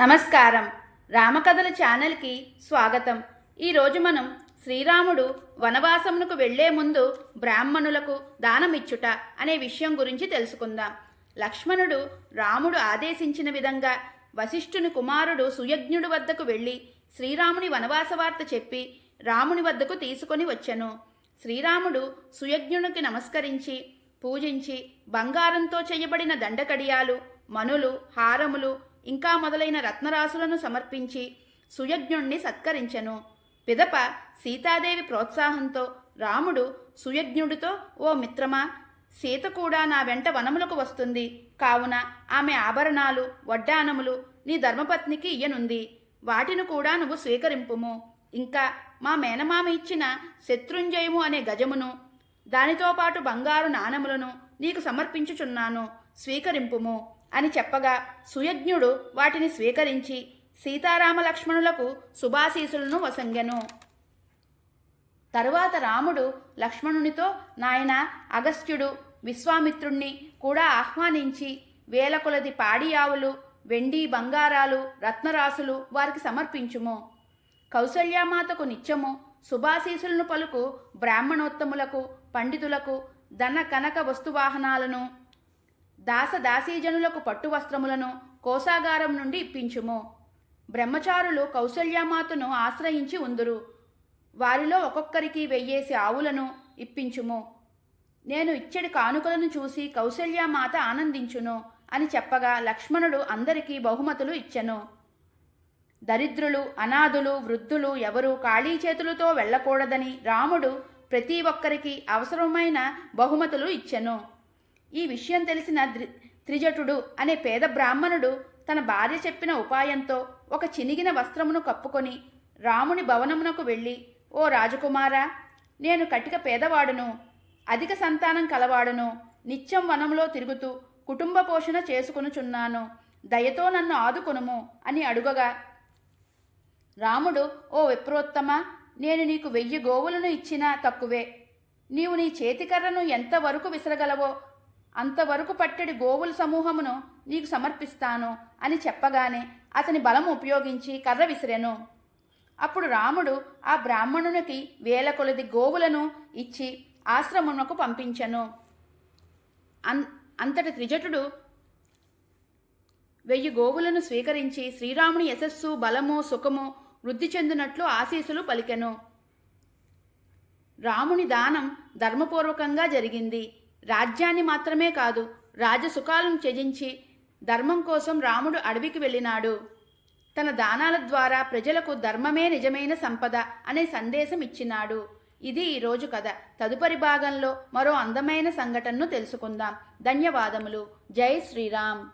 నమస్కారం. రామకథల ఛానల్కి స్వాగతం. ఈరోజు మనం శ్రీరాముడు వనవాసమునకు వెళ్ళే ముందు బ్రాహ్మణులకు దానమిచ్చుట అనే విషయం గురించి తెలుసుకుందాం. లక్ష్మణుడు రాముడు ఆదేశించిన విధంగా వశిష్ఠుని కుమారుడు సుయజ్ఞుడి వద్దకు వెళ్ళి శ్రీరాముని వనవాస వార్త చెప్పి రాముని వద్దకు తీసుకొని వచ్చెను. శ్రీరాముడు సుయజ్ఞునికి నమస్కరించి పూజించి బంగారంతో చేయబడిన దండకడియాలు మనులు హారములు ఇంకా మొదలైన రత్నరాశులను సమర్పించి సుయజ్ఞుణ్ణి సత్కరించెను. పిదప సీతాదేవి ప్రోత్సాహంతో రాముడు సుయజ్ఞుడితో ఓ మిత్రమా సీత కూడా నా వెంట వనములకు వస్తుంది. కావున ఆమె ఆభరణాలు వడ్డానములు నీ ధర్మపత్నికి ఇయ్యనుంది. వాటిని కూడా నువ్వు స్వీకరింపుము. ఇంకా మా మేనమామ ఇచ్చిన శత్రుంజయము అనే గజమును దానితో పాటు బంగారు నాణములను నీకు సమర్పించుచున్నాను. స్వీకరింపుము. అని చెప్పగా సుయజ్ఞుడు వాటిని స్వీకరించి సీతారామ లక్ష్మణులకు శుభాశీసులను వసంగెను. తరువాత రాముడు లక్ష్మణునితో నాయన అగస్త్యుడు విశ్వామిత్రుణ్ణి కూడా ఆహ్వానించి వేల కొలది పాడి ఆవులు వెండి బంగారాలు రత్నరాసులు వారికి సమర్పించుము. కౌసల్యామాతకు నిత్యము శుభాశీసులను పలుకు బ్రాహ్మణోత్తములకు పండితులకు ధన కనక వస్తువాహనాలను దాసదాసీజనులకు పట్టువస్త్రములను పట్టు వస్త్రములను నుండి ఇప్పించుము. బ్రహ్మచారులు కౌసల్యామాతను ఆశ్రయించి ఉందురు. వారిలో ఒక్కొక్కరికి వెయ్యేసి ఆవులను ఇప్పించుము. నేను ఇచ్చడి కానుకలను చూసి కౌసల్యామాత ఆనందించును అని చెప్పగా లక్ష్మణుడు అందరికీ బహుమతులు ఇచ్చెను. దరిద్రులు అనాథులు వృద్ధులు ఎవరూ ఖాళీ చేతులతో వెళ్ళకూడదని రాముడు ప్రతి ఒక్కరికి అవసరమైన బహుమతులు ఇచ్చెను. ఈ విషయం తెలిసిన త్రిజటుడు అనే పేద బ్రాహ్మణుడు తన భార్య చెప్పిన ఉపాయంతో ఒక చినిగిన వస్త్రమును కప్పుకొని రాముని భవనమునకు వెళ్ళి ఓ రాజకుమారా నేను కటిక పేదవాడును అధిక సంతానం కలవాడును నిత్యం వనంలో తిరుగుతూ కుటుంబ పోషణ చేసుకొనుచున్నాను దయతో నన్ను ఆదుకొనుము అని అడుగగా రాముడు ఓ విప్రోత్తమ నేను నీకు వెయ్యి గోవులను ఇచ్చినా తక్కువే నీవు నీ చేతికర్రను ఎంతవరకు విసరగలవో అంతవరకు పట్టెడి గోవుల సమూహమును నీకు సమర్పిస్తాను అని చెప్పగానే అతని బలం ఉపయోగించి కర్ర విసిరెను. అప్పుడు రాముడు ఆ బ్రాహ్మణునికి వేల కొలది గోవులను ఇచ్చి ఆశ్రమమునకు పంపించెను. అన్ అంతటి త్రిజటుడు వెయ్యి గోవులను స్వీకరించి శ్రీరాముని యశస్సు బలము సుఖము వృద్ధి చెందినట్లు ఆశీస్సులు పలికెను. రాముని దానం ధర్మపూర్వకంగా జరిగింది. రాజ్యాన్ని మాత్రమే కాదు రాజసుఖాలను త్యజించి ధర్మం కోసం రాముడు అడవికి వెళ్ళినాడు. తన దానాల ద్వారా ప్రజలకు ధర్మమే నిజమైన సంపద అనే సందేశం ఇచ్చినాడు. ఇది ఈరోజు కథ. తదుపరి భాగంలో మరో అందమైన సంఘటనను తెలుసుకుందాం. ధన్యవాదములు. జై శ్రీరామ్.